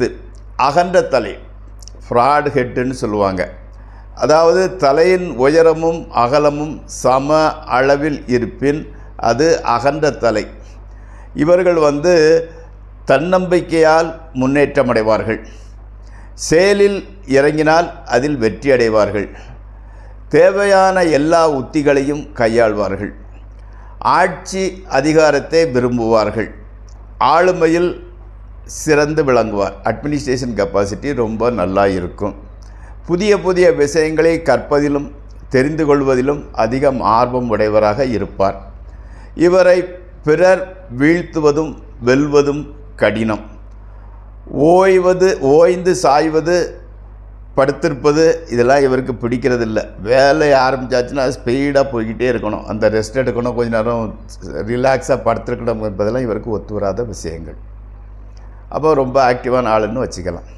பத்து அகன்ற தலை. ஃப்ராட் ஹெட்டுன்னு சொல்லுவாங்க. அதாவது தலையின் உயரமும் அகலமும் சம அளவில் இருப்பின் அது அகன்ற தலை. இவர்கள் வந்து தன்னம்பிக்கையால் முன்னேற்றம் அடைவார்கள் செயலில் இறங்கினால் அதில் வெற்றி அடைவார்கள். தேவையான எல்லா உத்திகளையும் கையாள்வார்கள். ஆட்சி அதிகாரத்தை விரும்புவார்கள். ஆளுமையில் சிறந்து விளங்குவார். அட்மினிஸ்ட்ரேஷன் கெப்பாசிட்டி ரொம்ப நல்லா இருக்கும். புதிய புதிய விஷயங்களை கற்பதிலும் தெரிந்து கொள்வதிலும் அதிகம் ஆர்வம் உடையவராக இருப்பார். இவரை பிறர் வீழ்த்துவதும் வெல்வதும் கடினம். ஓய்வது ஓய்ந்து சாய்வது படுத்திருப்பது இதெல்லாம் இவருக்கு பிடிக்கிறதில்ல. வேலை ஆரம்பிச்சாச்சுன்னா ஸ்பீடாக போய்கிட்டே இருக்கணும். அந்த ரெஸ்ட் எடுக்கணும். கொஞ்ச நேரம் ரிலாக்ஸாக படுத்திருக்கணும் என்பதெல்லாம் இவருக்கு ஒத்து வராத விஷயங்கள். அப்போ ரொம்ப ஆக்டிவான ஆளுன்னு வச்சுக்கலாம்.